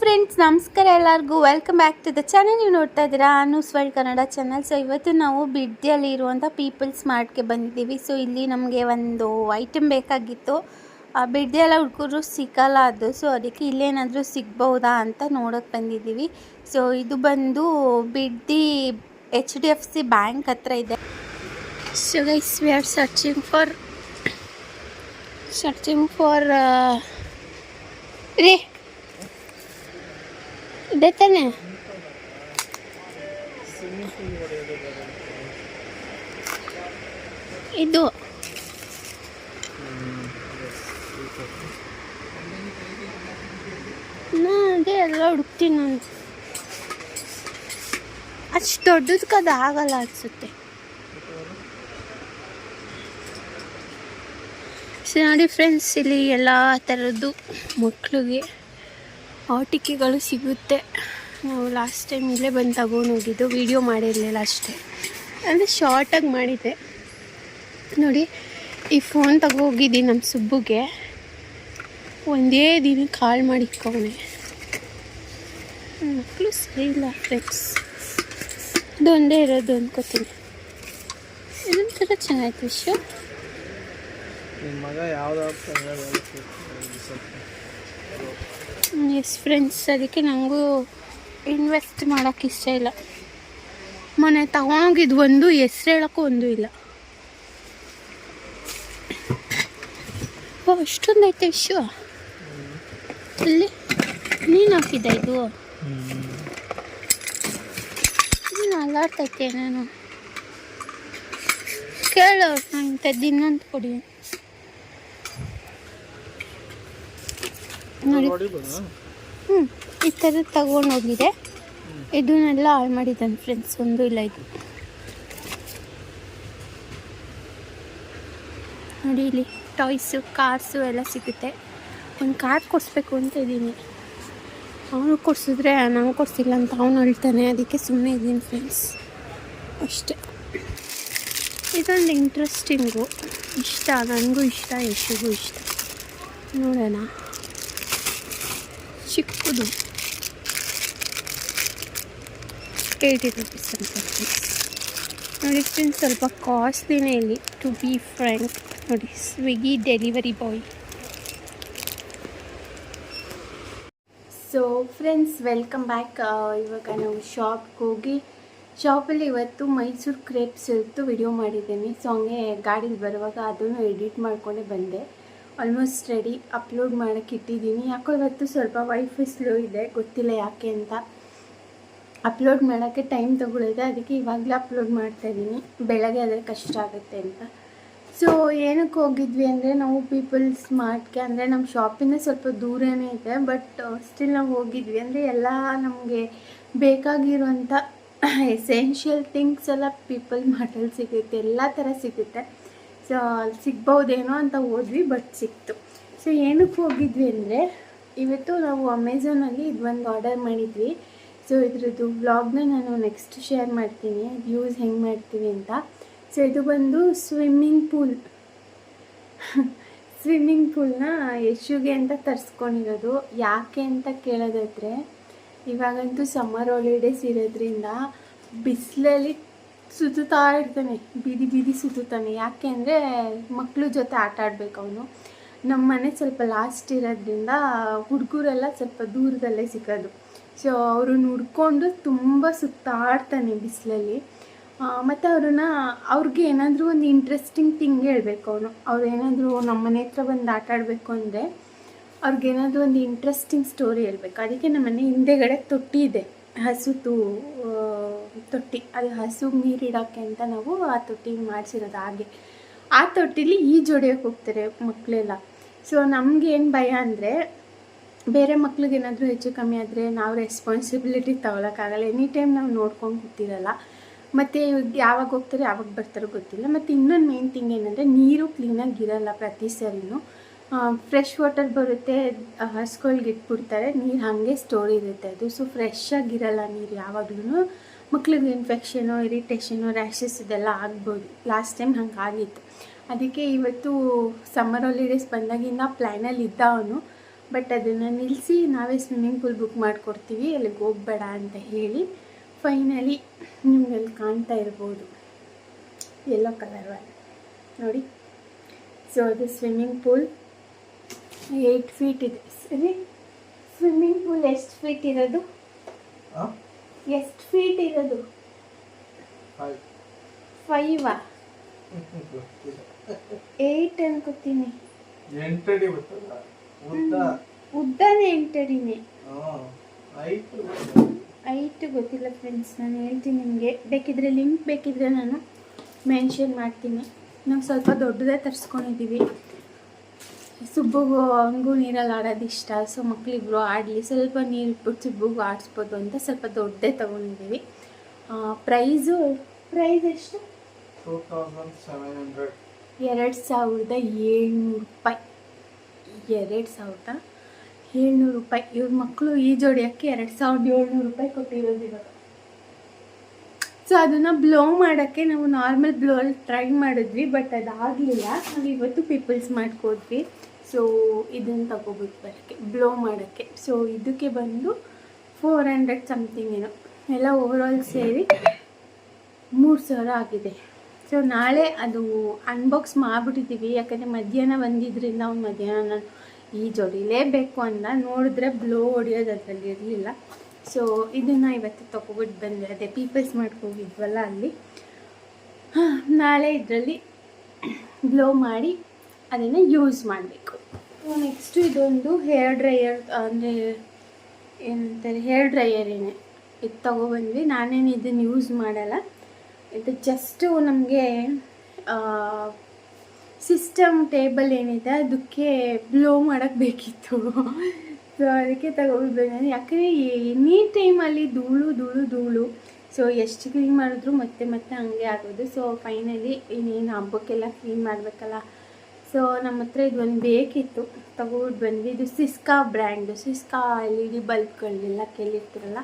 Friends ನಮಸ್ಕಾರ ಎಲ್ಲರಿಗೂ. Welcome back to the channel ನೀವು ನೋಡ್ತಾ ಇದ್ದೀರಾ? News world Kannada channel so ಇವತ್ತು ನಾವು ಬಿಡ್ದಿಯಲ್ಲಿ ಇರುವಂಥ ಪೀಪಲ್ಸ್ ಮಾರ್ಟ್ಗೆ ಬಂದಿದ್ದೀವಿ. ಸೊ ಇಲ್ಲಿ ನಮಗೆ ಒಂದು ಐಟಮ್ ಬೇಕಾಗಿತ್ತು. ಬಿಡ್ದಿಯೆಲ್ಲ ಹುಡುಗರು ಸಿಕ್ಕಲ್ಲ ಅದು. ಸೊ ಅದಕ್ಕೆ ಇಲ್ಲೇನಾದರೂ ಸಿಗ್ಬೋದಾ ಅಂತ ನೋಡೋಕ್ಕೆ ಬಂದಿದ್ದೀವಿ. ಸೊ ಇದು ಬಂದು ಬಿಡ್ದಿ H D F C bank ಹತ್ರ ಇದೆ. So guys we are searching for searching for ರೀ ಇದೆ ತಾನೆ ಇದು. ನಾ ಅದೇ ಎಲ್ಲ ಹುಡುಕ್ತೀನಿ ನಾನು. ಅಷ್ಟು ದೊಡ್ಡದಕ್ಕೆ ಅದು ಆಗಲ್ಲ ಅನಿಸುತ್ತೆ. ಸೊ ನೋಡಿ ಫ್ರೆಂಡ್ಸ್ ಇಲ್ಲಿ ಎಲ್ಲ ಥರದ್ದು ಮಕ್ಕಳಿಗೆ ಆಟಿಕೆಗಳು ಸಿಗುತ್ತೆ. ನಾವು ಲಾಸ್ಟ್ ಟೈಮ್ ಇಲ್ಲೇ ಬಂದು ತಗೊಂಡು ಹೋಗಿದ್ದು. ವೀಡಿಯೋ ಮಾಡಿರಲಿಲ್ಲ ಅಷ್ಟೇ. ಅಂದರೆ ಶಾರ್ಟಾಗಿ ಮಾಡಿದ್ದೆ. ನೋಡಿ, ಈ ಫೋನ್ ತಗೋಗಿದ್ದೀನಿ ನಮ್ಮ ಸುಬ್ಬುಗೆ. ಒಂದೇ ದಿನಕ್ಕೆ ಕಾಲ್ ಮಾಡಿಕ್ಕೋನೆ ಮಕ್ಕಳು ಸರಿ ಇಲ್ಲ ಫ್ರೆಂಡ್ಸ್ ಇದೊಂದೇ ಇರೋದು ಅಂದ್ಕೋತೀನಿ ಇದೊಂಥರ ಚೆನ್ನಾಗಿತ್ತು ವಿಷಯ ಮಗ ಯಾವ್ದಾದ್ರು ಎಸ್ ಫ್ರೆಂಡ್ಸ್ ಅದಕ್ಕೆ ನನಗೂ ಇನ್ವೆಸ್ಟ್ ಮಾಡೋಕ್ಕೆ ಇಷ್ಟ ಇಲ್ಲ. ಮೊನ್ನೆ ತಗೊಂಡೋಗಿದ್ದು ಒಂದು, ಹೆಸ್ರು ಹೇಳೋಕ್ಕೂ ಒಂದು ಇಲ್ಲ. ಓ, ಅಷ್ಟೊಂದು ಐತೆ ವಿಶ್ವ. ಇಲ್ಲಿ ನೀನು ಹಾಕಿದ್ದ ಇದು? ನೀನು ಅಲ್ಲಾಡ್ತೈತೆ ನಾನು ಕೇಳೋ ನಂಗೆ ತೆದ್ದು ಇನ್ನೊಂದು ಕೊಡಿ. ನೋಡಿ. ಹ್ಞೂ ಈ ಥರ ತಗೊಂಡೋಗಿದೆ ಇದನ್ನೆಲ್ಲ ಹಾಳು ಮಾಡಿದ್ದಾನೆ ಫ್ರೆಂಡ್ಸ್ ಒಂದು ಇಲ್ಲ ಇದು. ನೋಡಿ ಇಲ್ಲಿ ಟಾಯ್ಸು ಕಾರ್ಸು ಎಲ್ಲ ಸಿಗುತ್ತೆ. ಒಂದು ಕಾರ್ ಕೊಡಿಸ್ಬೇಕು ಅಂತ ಇದ್ದೀನಿ. ಅವನು ಕೊಡಿಸಿದ್ರೆ ನಾವು ಕೊಡಿಸಿಲ್ಲ ಅಂತ ಅವನು ಹೇಳ್ತಾನೆ. ಅದಕ್ಕೆ ಸುಮ್ಮನೆ ಇದ್ದೀನಿ ಫ್ರೆಂಡ್ಸ್ ಅಷ್ಟೇ. ಇದೊಂದು ಇಂಟ್ರೆಸ್ಟಿಂಗು ಇಷ್ಟ ನನಗೂ ಇಷ್ಟ ಯಶಿಗೂ ಇಷ್ಟ. ನೋಡೋಣ. ಚಿಕ್ಕದು. ಏಯ್ಟಿ ರುಪೀಸ್ ಅಂತ ನೋಡಿ ಫ್ರೆಂಡ್ಸ್ ಸ್ವಲ್ಪ ಕಾಸ್ಟ್ಲಿನೇ ಇಲ್ಲಿ. ಟು ಬಿ ಫ್ರ್ಯಾಂಕ್ ನೋಡಿ Swiggy delivery boy so friends welcome back ಇವಾಗ ನಾವು ಶಾಪ್ಗೆ ಹೋಗಿ ಶಾಪಲ್ಲಿ ಇವತ್ತು ಮೈಸೂರು ಕ್ರೇಪ್ಸ್ ಇತ್ತು ವಿಡಿಯೋ ಮಾಡಿದ್ದೀನಿ. ಸೊ ಹಂಗೆ ಗಾಡೀಲಿ ಬರುವಾಗ ಅದನ್ನು ಎಡಿಟ್ ಮಾಡಿಕೊಂಡೇ ಬಂದೆ. ಆಲ್ಮೋಸ್ಟ್ ರೆಡಿ ಅಪ್ಲೋಡ್ ಮಾಡೋಕ್ಕೆ ಇಟ್ಟಿದ್ದೀನಿ. ಯಾಕೋ ಇವತ್ತು ಸ್ವಲ್ಪ ವೈಫೈ ಸ್ಲೋ ಇದೆ, ಗೊತ್ತಿಲ್ಲ ಯಾಕೆ ಅಂತ. ಅಪ್ಲೋಡ್ ಮಾಡೋಕ್ಕೆ ಟೈಮ್ ತೊಗೊಳಿದೆ ಅದಕ್ಕೆ ಇವಾಗಲೇ ಅಪ್ಲೋಡ್ ಮಾಡ್ತಾಯಿದ್ದೀನಿ ಬೆಳಗ್ಗೆ ಆದರೆ ಕಷ್ಟ ಆಗುತ್ತೆ ಅಂತ. ಸೊ ಏನಕ್ಕೆ ಹೋಗಿದ್ವಿ ಅಂದರೆ, ನಾವು ಪೀಪಲ್ಸ್ ಮಾರ್ಟ್ಗೆ ಅಂದರೆ ನಮ್ಮ ಶಾಪಿಂದ ಸ್ವಲ್ಪ ದೂರನೇ ಇದೆ ಬಟ್ ಸ್ಟಿಲ್ ನಾವು ಹೋಗಿದ್ವಿ. ಅಂದರೆ ಎಲ್ಲ ನಮಗೆ ಬೇಕಾಗಿರುವಂಥ ಎಸೆನ್ಷಿಯಲ್ ಥಿಂಗ್ಸ್ ಎಲ್ಲ ಪೀಪಲ್ ಮಾರ್ಟಲ್ಲಿ ಸಿಗುತ್ತೆ, ಎಲ್ಲ ಥರ ಸಿಗುತ್ತೆ. ಸಿಗ್ಬೋದೇನೋ ಅಂತ ಹೋದ್ವಿ ಬಟ್ ಸಿಕ್ತು. ಸೊ ಏನಕ್ಕೆ ಹೋಗಿದ್ವಿ ಅಂದರೆ, ಇವತ್ತು ನಾವು ಅಮೆಝಾನಲ್ಲಿ ಇದೊಂದು ಆರ್ಡರ್ ಮಾಡಿದ್ವಿ. ಸೊ ಇದ್ರದ್ದು ವ್ಲಾಗ್ನ ನಾನು ನೆಕ್ಸ್ಟ್ ಶೇರ್ ಮಾಡ್ತೀನಿ. ಯೂಸ್ ಹೆಂಗೆ ಮಾಡ್ತೀವಿ ಅಂತ. ಸೊ ಇದು ಬಂದು ಸ್ವಿಮ್ಮಿಂಗ್ ಪೂಲ್ ಸ್ವಿಮ್ಮಿಂಗ್ ಪೂಲ್ನ ಯಶುಗೆ ಅಂತ ತರಿಸ್ಕೊಂಡಿರೋದು. ಯಾಕೆ ಅಂತ ಕೇಳೋದಾದರೆ, ಇವಾಗಂತೂ ಸಮ್ಮರ್ ಹಾಲಿಡೇಸ್ ಇರೋದ್ರಿಂದ ಬಿಸಿಲಲ್ಲಿ ಸುತ್ತುತ್ತಾ ಇರ್ತಾನೆ ಬೀದಿ ಬೀದಿ ಸುತ್ತುತ್ತಾನೆ. ಯಾಕೆ ಅಂದರೆ ಮಕ್ಕಳು ಜೊತೆ ಆಟ ಆಡ್ಬೇಕು ಅವನು. ನಮ್ಮ ಮನೆ ಸ್ವಲ್ಪ ಲಾಸ್ಟ್ ಇರೋದ್ರಿಂದ ಹುಡುಗರೆಲ್ಲ ಸ್ವಲ್ಪ ದೂರದಲ್ಲೇ ಸಿಕ್ಕೋದು ಸೊ ಅವ್ರನ್ನ ಹುಡ್ಕೊಂಡು ತುಂಬ ಸುತ್ತಾಡ್ತಾನೆ ಬಿಸಿಲಲ್ಲಿ. ಮತ್ತು ಅವ್ರನ್ನ ಅವ್ರಿಗೆ ಏನಾದರೂ ಒಂದು ಇಂಟ್ರೆಸ್ಟಿಂಗ್ ಥಿಂಗ್ ಹೇಳಬೇಕು ಅವನು. ಅವ್ರು ಏನಾದರೂ ನಮ್ಮ ಮನೆ ಹತ್ರ ಬಂದು ಆಟ ಆಡಬೇಕು ಅಂದರೆ ಅವ್ರಿಗೇನಾದರೂ ಒಂದು ಇಂಟ್ರೆಸ್ಟಿಂಗ್ ಸ್ಟೋರಿ ಹೇಳ್ಬೇಕು. ಅದಕ್ಕೆ ನಮ್ಮ ಮನೆ ಹಿಂದೆಗಡೆ ತೊಟ್ಟಿ ಇದೆ ಹಸುತು ತೊಟ್ಟಿ, ಅದು ಹಸು ನೀರು ಇಡೋಕ್ಕೆ ಅಂತ ನಾವು ಆ ತೊಟ್ಟಿ ಮಾಡಿಸಿರೋದು ಹಾಗೆ. ಆ ತೊಟ್ಟಿಲಿ ಈ ಹೊಡಿಯೋಕೆ ಹೋಗ್ತಾರೆ ಮಕ್ಕಳೆಲ್ಲ ಸೊ ನಮಗೇನು ಭಯ ಅಂದರೆ, ಬೇರೆ ಮಕ್ಳಿಗೆ ಏನಾದರೂ ಹೆಚ್ಚು ಕಮ್ಮಿ ಆದರೆ ನಾವು ರೆಸ್ಪಾನ್ಸಿಬಿಲಿಟಿ ತಗೊಳಕ್ಕಾಗಲ್ಲ. ಎನಿ ಟೈಮ್ ನಾವು ನೋಡ್ಕೊಂಡು ಕೂತಿರಲ್ಲ. ಮತ್ತು ಯಾವಾಗ ಹೋಗ್ತಾರೆ, ಯಾವಾಗ ಬರ್ತಾರೋ ಗೊತ್ತಿಲ್ಲ. ಮತ್ತು ಇನ್ನೊಂದು ಮೇನ್ ಥಿಂಗ್ ಏನಂದರೆ, ನೀರು ಕ್ಲೀನಾಗಿ ಇರಲ್ಲ ಪ್ರತಿ ಸರಿನೂ. ಫ್ರೆಶ್ ವಾಟರ್ ಬರುತ್ತೆ, ಹಸ್ಗಳ್ಗೆ ಇಟ್ಬಿಡ್ತಾರೆ, ನೀರು ಹಾಗೆ ಸ್ಟೋರ್ ಇರುತ್ತೆ ಅದು. ಸೊ ಫ್ರೆಶ್ ಆಗಿರಲ್ಲ ನೀರು ಯಾವಾಗ್ಲೂ ಮಕ್ಳಿಗೆ ಇನ್ಫೆಕ್ಷನು ಇರಿಟೇಷನು ರ್ಯಾಷಸ್ ಇದೆಲ್ಲ ಆಗ್ಬೋದು. ಲಾಸ್ಟ್ ಟೈಮ್ ಹಂಗೆ ಆಗಿತ್ತು ಅದಕ್ಕೆ ಇವತ್ತು ಸಮ್ಮರ್ ಹಾಲಿಡೇಸ್ ಬಂದಾಗಿಂದ ಪ್ಲ್ಯಾನಲ್ಲಿ ಇದ್ದ ಅವನು. ಬಟ್ ಅದನ್ನು ನಿಲ್ಲಿಸಿ ನಾವೇ ಸ್ವಿಮ್ಮಿಂಗ್ ಪೂಲ್ ಬುಕ್ ಮಾಡಿಕೊಡ್ತೀವಿ. ಅಲ್ಲಿಗೆ ಹೋಗ್ಬೇಡ ಅಂತ ಹೇಳಿ ಫೈನಲಿ ನಿಮ್ಗೆ ಅಲ್ಲಿ ಕಾಣ್ತಾ ಇರ್ಬೋದು. ಎಲ್ಲೋ ಕಲರ್ ನೋಡಿ. ಸೊ ಅದು ಸ್ವಿಮ್ಮಿಂಗ್ ಪೂಲ್ ಏಯ್ಟ್ ಫೀಟ್ ಇದೆ. ಸರಿ. ಸ್ವಿಮ್ಮಿಂಗ್ ಪೂಲ್ ಎಷ್ಟು ಫೀಟ್ ಇರೋದು? ಎಷ್ಟು ಫೀಟ್ ಇರೋದು? ಫೈವ್ ಏಯ್ಟ್ ಅನ್ಕೋತೀನಿ. ಎಂಟಡಿ ಬರ್ತದ? ಉದ್ದ? ಉದ್ದನೇ ಎಂಟಡಿನೇ. ಐಟು ಗೊತ್ತಿಲ್ಲ. ಫ್ರೆಂಡ್ಸ್ ನಾನು ಹೇಳ್ತೀನಿ ನಿಮಗೆ. ಬೇಕಿದ್ರೆ ಲಿಂಕ್ ಬೇಕಿದ್ರೆ ನಾನು ಮೆನ್ಷನ್ ಮಾಡ್ತೀನಿ. ನಾವು ಸ್ವಲ್ಪ ದೊಡ್ಡದೇ ತರಿಸ್ಕೊಂಡಿದ್ದೀವಿ ಸುಬ್ಬುಗೂ ಹಂಗೂ ನೀರಲ್ಲಿ ಆಡೋದು ಇಷ್ಟ. ಸೊ ಮಕ್ಕಳಿಬ್ರು ಆಡಲಿ. ಸ್ವಲ್ಪ ನೀರು ಇಟ್ಬಿಟ್ಟು ಸುಬ್ಬುಗೂ ಆಡಿಸ್ಬೋದು ಅಂತ ಸ್ವಲ್ಪ ದೊಡ್ಡದೇ ತೊಗೊಂಡಿದ್ದೀವಿ. ಪ್ರೈಸು? ಪ್ರೈಸ್ ಎಷ್ಟು? ಟೂ ತೌಸಂಡ್ ಸೆವೆನ್ ಹಂಡ್ರೆಡ್ ಎರಡು ಸಾವಿರದ ಏಳ್ನೂರು ರೂಪಾಯಿ. ಎರಡು ಸಾವಿರದ ಏಳ್ನೂರು ರೂಪಾಯಿ. ಇವ್ರ ಮಕ್ಕಳು ಈ ಜೋಡಿಯೋಕ್ಕೆ ಎರಡು ಸಾವಿರದ ಏಳ್ನೂರು ರೂಪಾಯಿ ಕೊಟ್ಟಿರೋದು ಇವಾಗ. ಸೊ ಅದನ್ನು ಬ್ಲೋ ಮಾಡೋಕ್ಕೆ ನಾವು ನಾರ್ಮಲ್ ಬ್ಲೋ ಟ್ರೈ ಮಾಡಿದ್ವಿ ಬಟ್ ಅದಾಗಲಿಲ್ಲ. ನಾವು ಇವತ್ತು ಪೀಪಲ್ಸ್ ಮಾಡ್ಕೋದ್ವಿ ಸೊ ಇದನ್ನು ತಗೋಬೇಕು ಬರೋಕ್ಕೆ ಬ್ಲೋ ಮಾಡೋಕ್ಕೆ. ಸೊ ಇದಕ್ಕೆ ಬಂದು ಫೋರ್ ಹಂಡ್ರೆಡ್ ಸಮಥಿಂಗ್ ಏನೋ. ಎಲ್ಲ ಓವರಾಲ್ ಸೇರಿ ಮೂರು ಸಾವಿರ ಆಗಿದೆ. ಸೊ ನಾಳೆ ಅದು ಅನ್ಬಾಕ್ಸ್ ಮಾಡಿಬಿಟ್ಟಿದ್ದೀವಿ. ಯಾಕಂದರೆ ಮಧ್ಯಾಹ್ನ ಬಂದಿದ್ದರಿಂದ ಅವ್ನು ಮಧ್ಯಾಹ್ನ ಈ ಜೋಡಿಲೇಬೇಕು ಅಂತ ನೋಡಿದ್ರೆ ಬ್ಲೋ ಹೊಡಿಯೋದು ಅದರಲ್ಲಿ ಇರಲಿಲ್ಲ. ಸೊ ಇದನ್ನು ಇವತ್ತು ತೊಗೊಬಿಟ್ಟು ಬಂದೆ. ಅದೇ ಪೀಪಲ್ಸ್ ಮಾಡ್ಕೋಗಿದ್ವಲ್ಲ ಅಲ್ಲಿ. ನಾಳೆ ಇದರಲ್ಲಿ ಬ್ಲೋ ಮಾಡಿ ಅದನ್ನು ಯೂಸ್ ಮಾಡಬೇಕು. ನೆಕ್ಸ್ಟು ಇದೊಂದು ಹೇರ್ ಡ್ರೈಯರ್ ಅಂದರೆ ಏನಂತಾರೆ ಹೇರ್ ಡ್ರೈಯರೇನೆ ಇದು ತೊಗೊಬಂದ್ವಿ. ನಾನೇನು ಇದನ್ನು ಯೂಸ್ ಮಾಡಲ್ಲ. ಇದು ಜಸ್ಟು ನಮಗೆ ಸಿಸ್ಟಮ್ ಟೇಬಲ್ ಏನಿದೆ, ಅದಕ್ಕೆ ಬ್ಲೋ ಮಾಡೋಕ್ಕೆ ಬೇಕಿತ್ತು. ಸೊ ಅದಕ್ಕೆ ಬಂದೆ ಯಾಕಂದರೆ ಎನಿ ಟೈಮಲ್ಲಿ ಧೂಳು ಧೂಳು ಧೂಳು. ಸೊ ಎಷ್ಟು ಕ್ಲೀನ್ ಮಾಡಿದ್ರು ಮತ್ತೆ ಮತ್ತೆ ಹಂಗೆ ಆಗೋದು. ಸೊ ಫೈನಲಿ ಇನ್ನೇನು ಹಬ್ಬಕ್ಕೆಲ್ಲ ಕ್ಲೀನ್ ಮಾಡಬೇಕಲ್ಲ. ಸೊ ನಮ್ಮ ಹತ್ರ ಇದು ಬೇಕಿತ್ತು. ತಗೊಂಡು ಬಂದ್ವಿ ಇದು Syska brand Syska L E D ಬಲ್ಬ್ಗಳನ್ನೆಲ್ಲ ಕೇಳಿರ್ತೀರಲ್ಲ?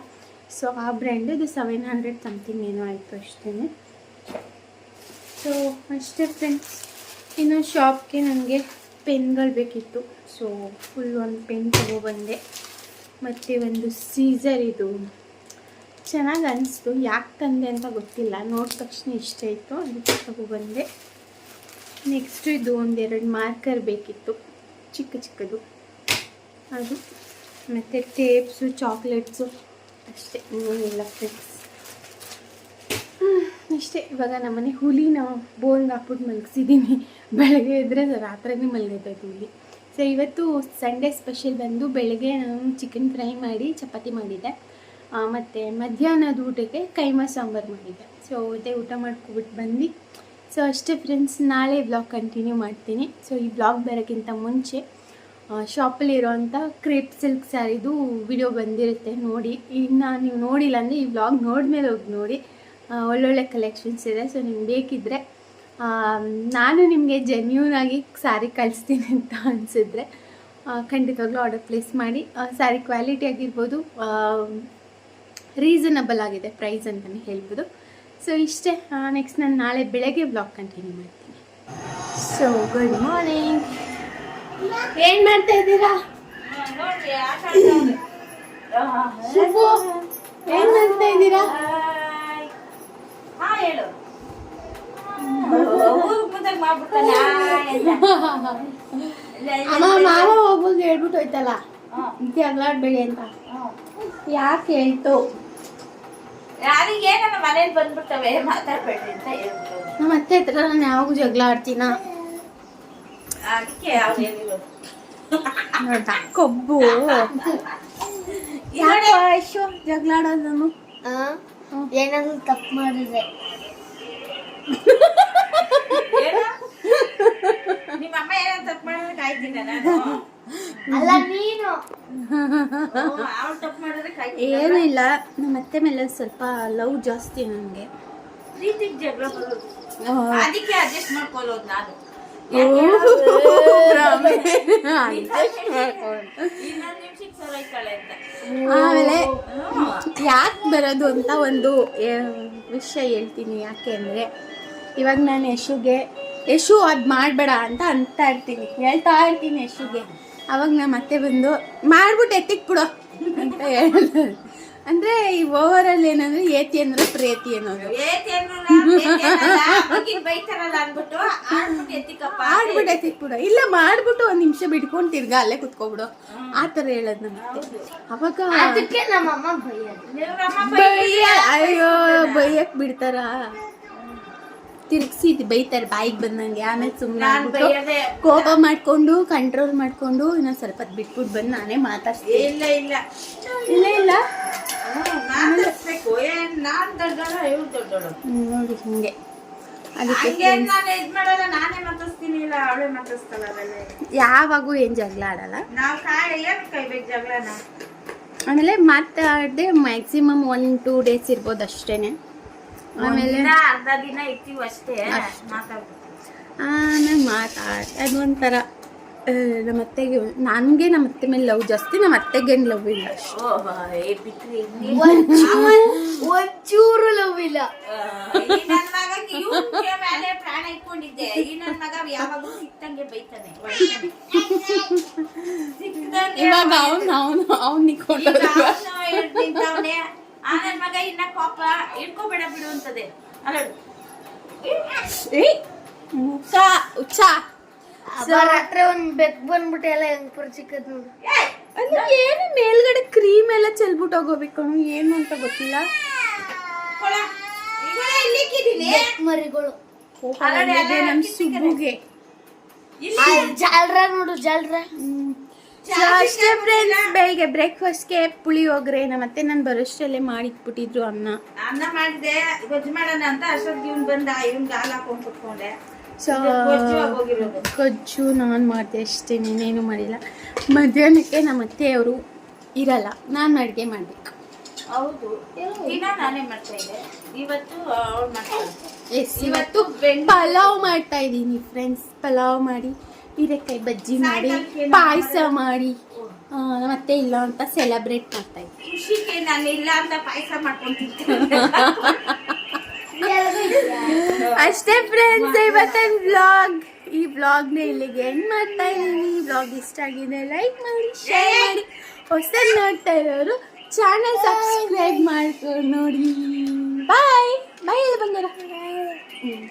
ಸೊ ಆ ಬ್ರ್ಯಾಂಡು ಇದು ಸೆವೆನ್ ಹಂಡ್ರೆಡ್ ಸಮಥಿಂಗ್ ಏನೋ ಆಯಿತು ಅಷ್ಟೇ. ಸೊ ಅಷ್ಟೇ ಫ್ರೆಂಡ್ಸ್ ಇನ್ನು ಶಾಪ್ಗೆ ನನಗೆ ಪೆನ್ಗಳು ಬೇಕಿತ್ತು. ಸೊ ಫುಲ್ ಒಂದು ಪೆನ್ ತಗೊಬಂದೆ ಮತ್ತು ಒಂದು ಸೀಸರ್ ಇದು. ಚೆನ್ನಾಗಿ ಅನಿಸ್ತು. ಯಾಕೆ ತಂದೆ ಅಂತ ಗೊತ್ತಿಲ್ಲ. ನೋಡಿದ ತಕ್ಷಣ ಇಷ್ಟ ಇತ್ತು ಅದಕ್ಕೆ ತಗೊಬಂದೆ ನೆಕ್ಸ್ಟು ಇದು ಒಂದೆರಡು ಮಾರ್ಕರ್ ಬೇಕಿತ್ತು. ಚಿಕ್ಕ ಚಿಕ್ಕದು. ಅದು ಮತ್ತು ಟೇಪ್ಸು ಚಾಕ್ಲೇಟ್ಸು ಅಷ್ಟೇ. ಇನ್ನೇನಿಲ್ಲ ಫ್ರೆಂಡ್ಸ್ ಅಷ್ಟೇ. ಇವಾಗ ನಮ್ಮನೆ ನಾವು ಬೋನ್ಗೆ ಹಾಕ್ಬಿಟ್ಟು ಮಲಗಿಸಿದ್ದೀನಿ ಬೆಳಗ್ಗೆ ಇದ್ದರೆ ರಾತ್ರಿನೇ ಮಲಗೈತೈತೆ ಹುಲಿ. ಸೊ ಇವತ್ತು ಸಂಡೇ ಸ್ಪೆಷಲ್ ಬಂದು ಬೆಳಗ್ಗೆ ನಾನು ಚಿಕನ್ ಫ್ರೈ ಮಾಡಿ ಚಪಾತಿ ಮಾಡಿದ್ದೆ ಮತ್ತು ಮಧ್ಯಾಹ್ನದ ಊಟಕ್ಕೆ ಕೈಮಾ ಸಾಂಬಾರು ಮಾಡಿದ್ದೆ ಸೊ ಅದೇ ಊಟ ಮಾಡ್ಕೊಬಿಟ್ಟು ಬಂದು ಸೊ ಅಷ್ಟೇ ಫ್ರೆಂಡ್ಸ್ ನಾಳೆ ಬ್ಲಾಗ್ ಕಂಟಿನ್ಯೂ ಮಾಡ್ತೀನಿ. ಸೊ ಈ ಬ್ಲಾಗ್ ಬರೋಕ್ಕಿಂತ ಮುಂಚೆ ಶಾಪಲ್ಲಿರೋವಂಥ ಕ್ರೇಪ್ ಸಿಲ್ಕ್ ಸ್ಯಾರಿದು ವಿಡಿಯೋ ಬಂದಿರುತ್ತೆ ನೋಡಿ. ಇನ್ನು ನೀವು ನೋಡಿಲ್ಲ ಅಂದರೆ ಈ ಬ್ಲಾಗ್ ನೋಡಿದ್ಮೇಲೆ ಹೋಗಿ ನೋಡಿ. ಒಳ್ಳೊಳ್ಳೆ ಕಲೆಕ್ಷನ್ಸ್ ಇದೆ. ಸೊ ನಿಮ್ಗೆ ಬೇಕಿದ್ದರೆ ನಾನು ನಿಮಗೆ ಜೆನ್ಯೂನಾಗಿ ಸ್ಯಾರಿ ಕಳಿಸ್ತೀನಿ ಅಂತ ಅನಿಸಿದ್ರೆ ಖಂಡಿತವಾಗ್ಲೂ ಆರ್ಡರ್ ಪ್ಲೇಸ್ ಮಾಡಿ. ಸ್ಯಾರಿ ಕ್ವಾಲಿಟಿ ಆಗಿರ್ಬೋದು ರೀಸನಬಲ್ ಆಗಿದೆ ಪ್ರೈಸ್ ಅಂತಲೇ ಹೇಳ್ಬೋದು. ಸೊ ಇಷ್ಟೇ. ನೆಕ್ಸ್ಟ್ ನಾನು ನಾಳೆ ಬೆಳಗ್ಗೆ ಬ್ಲಾಗ್ ಕಂಟಿನ್ಯೂ ಮಾಡ್ತೀನಿ. ಸೊ ಗುಡ್ ಮಾರ್ನಿಂಗ್ ಏನು ಮಾಡ್ತಾ ಇದ್ದೀರಾ? ಏನು ಮಾಡ್ತಾ ಇದ್ದೀರಾ? ಅಮ್ಮ ಮಾವ ಹೋಗ್ಬೋದು ಹೇಳ್ಬಿಟ್ಟು ಹೋಯ್ತಲ್ಲ? ಜಗಳಾಡ್ಬೇಡಿ ಅಂತ. ಯಾಕೆ ಹೇಳ್ತು? ಯಾರಿಗೆ ನನ್ನ ಮನೇಲಿ ಬಂದ್ಬಿಡ್ತವೆ ಮಾತಾಡ್ಬೇಡ್ರಿ ಅಂತ ಹೇಳ್ಬಿಟ್ಟು. ನಮ್ಮ ಅತ್ತೆ ಹತ್ರ ನಾನು ಯಾವಾಗ ಜಗಳ ಆಡ್ತೀನ? ಅದಕ್ಕೆ ಅವ್ರು ಹೇಳಿರೋದು. ನೋಡ್ದಾ ಕೊಬ್ಬು. ಯಾಕೆ ಅಯ್ಯೋ ಜಗಳ ಆಡೋದು ಏನಾದ್ರು ತಪ್ಪು ಮಾಡಿದ್ರೆ. ಏನು? ನಿಮ್ಮ ಅಮ್ಮ ಏನೋ ತಪ್ಪು ಮಾಡಿದ್ರೆ ಕಾಯ್ತೀನಿ ನಾನು. ಏನೂ ಇಲ್ಲ. ನಮ್ಮ ಅತ್ತೆ ಮೇಲೆ ಸ್ವಲ್ಪ ಲವ್ ಜಾಸ್ತಿ ನನಗೆ. ಆಮೇಲೆ. ಯಾಕೆ ಬರೋದು ಅಂತ ಒಂದು ವಿಷಯ ಹೇಳ್ತೀನಿ ಯಾಕೆ ಅಂದರೆ ಇವಾಗ ನಾನು ಯಶುಗೆ ಯಶು ಅದು ಮಾಡಬೇಡ ಅಂತ ಅಂತ ಇರ್ತೀನಿ. ಹೇಳ್ತಾ ಇರ್ತೀನಿ ಯಶುಗೆ. ಅವಾಗ ನಮ್ಮ ಅತ್ತೆ ಬಂದು ಮಾಡ್ಬಿಟ್ಟು ಎತ್ತಿಕ್ ಬಿಡು ಅಂತ ಹೇಳಿದ್ರು. ಅಂದ್ರೆ ಈ ಓವರ್ ಅಲ್ಲಿ ಏನಂದ್ರೆ ಏತಿ ಅಂದ್ರೆ ಪ್ರೇತಿ ಅನ್ನೋದು. ಆಡ್ಬಿಟ್ಟು ಎತ್ತಿಕಪ್ಪ ಆಡ್ಬಿಟ್ಟು ಎತ್ತಿಕ್ ಬಿಡು. ಇಲ್ಲ ಮಾಡ್ಬಿಟ್ಟು ಒಂದ್ ನಿಮಿಷ ಬಿಟ್ಕೊಂಡು ತಿರ್ಗಾ ಅಲ್ಲೇ ಕುತ್ಕೊಬಿಡು. ಆ ತರ ಹೇಳದ್ ನಮ್ಮ ಅವಾಗ ಅಯ್ಯೋ ಬೈಯಕ್ ಬಿಡ್ತಾರ? ತಿರ್ಗ್ಸಿ ಬೈತಾರೆ ಬಾಯಿಗೆ ಬಂದಂಗೆ. ಆಮೇಲೆ ಸುಮ್ಮನೆ ಕೋಪ ಮಾಡ್ಕೊಂಡು ಕಂಟ್ರೋಲ್ ಮಾಡ್ಕೊಂಡು ಇನ್ನೊಂದು ಸ್ವಲ್ಪ ಬಿಟ್ಬಿಟ್ಟು ಬಂದು ನಾನೇ ಮಾತಾಡ್ತೀನಿ ಇಲ್ಲ ಇಲ್ಲ. ಇಲ್ಲ ಇಲ್ಲ. ನೋಡಿ ಹಿಂಗೆ. ಯಾವಾಗೂ ಏನ್ ಜಗಳ ಆಡಲ್ಲ. ಆಮೇಲೆ ಮಾತಾಡದೆ ಮ್ಯಾಕ್ಸಿಮಮ್ ಒನ್ ಟೂ ಡೇಸ್ ಇರ್ಬೋದು ಅಷ್ಟೇನೆ. ಆಮೇಲೆ ಅರ್ಧ ದಿನ ಇರ್ತೀವಿ ಅಷ್ಟೇ ಮಾತಾಡ್ಬೇಕು. ಆಮೇಲೆ ಮಾತಾಡ್ ಅದೊಂಥರ ನಮ್ಮ ಅತ್ತೆಗೆ ನನಗೆ ನಮ್ಮ ಅತ್ತೆ ಮೇಲೆ ಲವ್ ಜಾಸ್ತಿ ನಮ್ಮ ಅತ್ತೆಗೇನು ಲವ್ ಇಲ್ಲ ಒಂಚೂರು ಲವ್ ಇಲ್ಲ. ಇವಾಗ ಅವ್ನು ಅವನು ಅವ್ನಿಗೆ ಕೊಟ್ಟೋದು. ಆ ನನ್ ಮಗ ಇನ್ನ ಕೋಪ ಇಟ್ಕೋಬೇಡ ಬಿಡು ಅಂತದೆ. ಅಲ್ಲ ಮುಖ ಉಚ್ಚ ರಾತ್ರಿ ಒಂದ್ ಬೆಕ್ ಬಂದ್ಬಿಟ್ಟು ಎಲ್ಲ ಹೆಂಗ್ ಪರಿಚಿಕದ್ ನೋಡು. ಅಂದ್ರೆ ಏನು ಮೇಲ್ಗಡೆ ಕ್ರೀಮ್ ಎಲ್ಲ ಚೆಲ್ಬಿಟ್ಟು ಹೋಗೋಬೇಕು ಏನು ಅಂತ ಗೊತ್ತಿಲ್ಲ. ಬೆಕ್ ಮರಿಗಳು. ನಮ್ಮ ಸುಬ್ಬುಗೆ. ಜಾಲ್ರ ನೋಡು ಜಾಲ್ರ. ಅಷ್ಟೇ ಫ್ರೆಂಡ್ಸ್ ಬೆಳಿಗ್ಗೆ ಬ್ರೇಕ್ಫಾಸ್ಟ್ಗೆ ಪುಳಿಯೋಗರೆ ಮತ್ತೆ ನಾನು ಬರೋಷ್ಟ್ರಲ್ಲೇ ಮಾಡಿಟ್ಬಿಟ್ಟಿದ್ರು ಅನ್ನ. ಅನ್ನ ಮಾಡಿದೆ ಗೊಜ್ಜು ಮಾಡೋಣ ಅಂತ ಅಷ್ಟೊತ್ತಿಗೆ ಇವ್ನು ಬಂದ ಇವ್ನ್ ಹಾಲು ಹಾಕೊಂಡು ಕುತ್ಕೊಂಡೆ. ಸೊ ಗೊಜ್ಜು ನಾನು ಮಾಡಿದೆ ಅಷ್ಟೇ ನೀನೇನು ಮಾಡಿಲ್ಲ. ಮಧ್ಯಾಹ್ನಕ್ಕೆ ನಮ್ಮ ಅತ್ತೆಯವರು ಇರಲ್ಲ ನಾನು ಅಡುಗೆ ಮಾಡಬೇಕು. ಹೌದು. ದಿನ ನಾನೇ ಮಾಡ್ತಾ ಇದ್ದೆ. ಇವತ್ತು ಅವ್ಳು ಮಾಡ್ತಾಳೆ ಎಸ್ ಇವತ್ತು ಪಲಾವ್ ಮಾಡ್ತಾ ಇದ್ದೀನಿ ಫ್ರೆಂಡ್ಸ್ ಪಲಾವ್ ಮಾಡಿ. ಹೀರೆಕಾಯಿ ಬಜ್ಜಿ ಮಾಡಿ ಪಾಯಸ ಮಾಡಿ ಮತ್ತೆ ಇಲ್ಲ ಅಂತ ಸೆಲೆಬ್ರೇಟ್ ಮಾಡ್ತಾ ಖುಷಿಗೆ ನಾನು ಇಲ್ಲ ಅಂತ ಪಾಯಸ ಅಷ್ಟೇ ಫ್ರೆಂಡ್ಸ್ ಇವತ್ತಿನ ಬ್ಲಾಗ್ ಈ ವ್ಲಾಗ್ನ ಇಲ್ಲಿಗೆ ಎಂಡ್ ಮಾಡ್ತಾ ಇದ್ದೀನಿ. ಬ್ಲಾಗ್ ಇಷ್ಟ ಆಗಿದೆ ಲೈಕ್ ಮಾಡಿ ಶೇರ್ ಮಾಡಿ. ಹೊಸ ನೋಡ್ತಾ ಇರೋರು ಚಾನಲ್ ಸಬ್ಸ್ಕ್ರೈಬ್ ಮಾಡ್ಕೊಂಡು ನೋಡಿ. ಬಾಯ್ ಬಾಯ್ ಬಂಗಾರ ಹ್ಮ್